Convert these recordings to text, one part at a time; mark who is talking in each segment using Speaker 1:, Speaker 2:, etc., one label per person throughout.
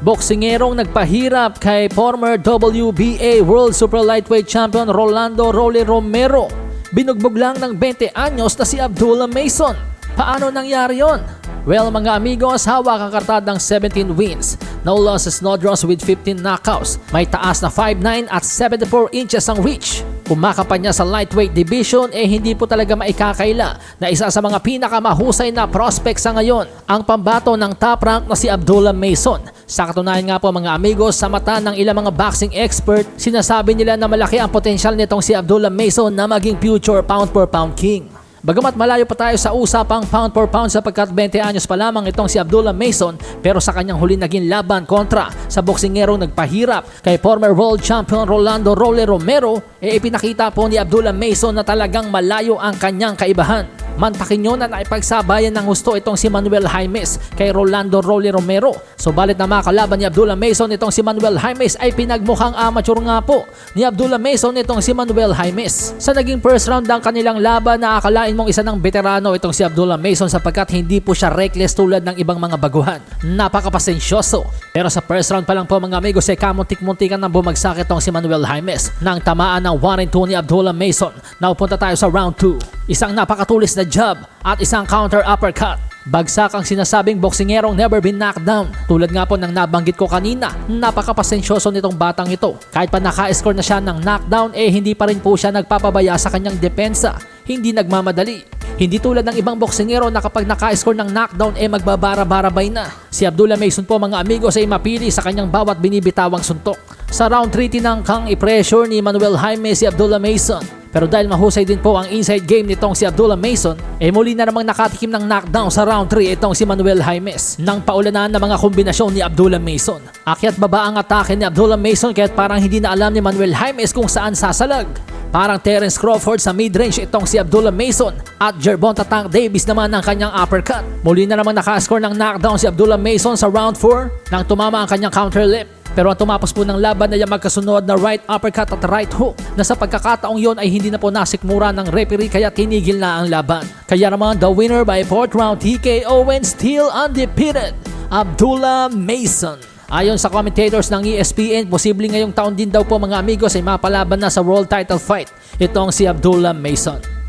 Speaker 1: Boksingerong nagpahirap kay former WBA World Super Lightweight Champion Rolando Rolly Romero. Binugbog lang ng 20 anyos na si Abdullah Mason. Paano nangyari yon? Well mga amigos, hawak ang kartadang 17 wins, no losses, no draws with 15 knockouts. May taas na 5'9 at 74 inches ang reach. Kumakapan niya sa lightweight division eh hindi po talaga maikakaila na isa sa mga pinakamahusay na prospect sa ngayon ang pambato ng top rank na si Abdullah Mason. Sa katunayan nga po mga amigos, sa mata ng ilang mga boxing expert, sinasabi nila na malaki ang potensyal nitong si Abdullah Mason na maging future pound for pound king. Bagamat malayo pa tayo sa usapang pound for pound sapagkat 20 anyos pa lamang itong si Abdullah Mason pero sa kanyang huli naging laban kontra sa boksingerong nagpahirap kay former world champion Rolando Rolly Romero e ipinakita po ni Abdullah Mason na talagang malayo ang kanyang kaibahan. Mantakin nyo na naipagsabayan ng gusto itong si Manuel Jaimes kay Rolando Rolly Romero. Subalit na makalaban ni Abdullah Mason itong si Manuel Jaimes ay pinagmukhang amateur nga po ni Abdullah Mason itong si Manuel Jaimes. Sa naging first round ng kanilang laban na akalain mong isa ng veterano itong si Abdullah Mason sapagkat hindi po siya reckless tulad ng ibang mga baguhan. Napakapasensyoso. Pero sa first round pa lang po mga amigos ay kamuntik-muntikan nang bumagsak itong si Manuel Jaimes nang tamaan ng 1 and 2 ni Abdullah Mason. Naupunta tayo sa round 2. Isang napakatulis na jab at isang counter uppercut. Bagsak ang sinasabing boksingerong never been knocked down. Tulad nga po ng nabanggit ko kanina, napakapasensyoso nitong batang ito. Kahit pa naka-score na siya ng knockdown, eh hindi pa rin po siya nagpapabaya sa kanyang depensa. Hindi nagmamadali. Hindi tulad ng ibang boksingero na kapag naka-score ng knockdown eh magbabara-barabay na. Si Abdullah Mason po mga amigos ay mapili sa kanyang bawat binibitawang suntok. Sa round 3 tinangkang i-pressure ni Manuel Jaime si Abdullah Mason. Pero dahil mahusay din po ang inside game nitong si Abdullah Mason, eh muli na namang nakatikim ng knockdown sa round 3 itong si Manuel Jaimes nang paulanan ng mga kombinasyon ni Abdullah Mason. Akyat baba ang atake ni Abdullah Mason kahit parang hindi na alam ni Manuel Jaimes kung saan sasalag. Parang Terence Crawford sa mid-range itong si Abdullah Mason at Gervonta Tank Davis naman ang kanyang uppercut. Muli na namang nakascore ng knockdown si Abdullah Mason sa round 4 nang tumama ang kanyang counter lip. Pero ang tumapos po ng laban ay ang magkasunod na right uppercut at right hook na sa pagkakataong yon ay hindi na po nasikmura ng referee kaya tinigil na ang laban. Kaya naman the winner by 4th round TKO and still undefeated, Abdullah Mason. Ayon sa commentators ng ESPN, posibleng ngayong taon din daw po mga amigos ay mapalaban na sa world title fight itong si Abdullah Mason.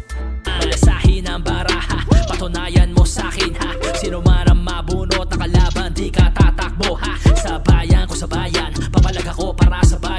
Speaker 1: Papalag ako para sa bahay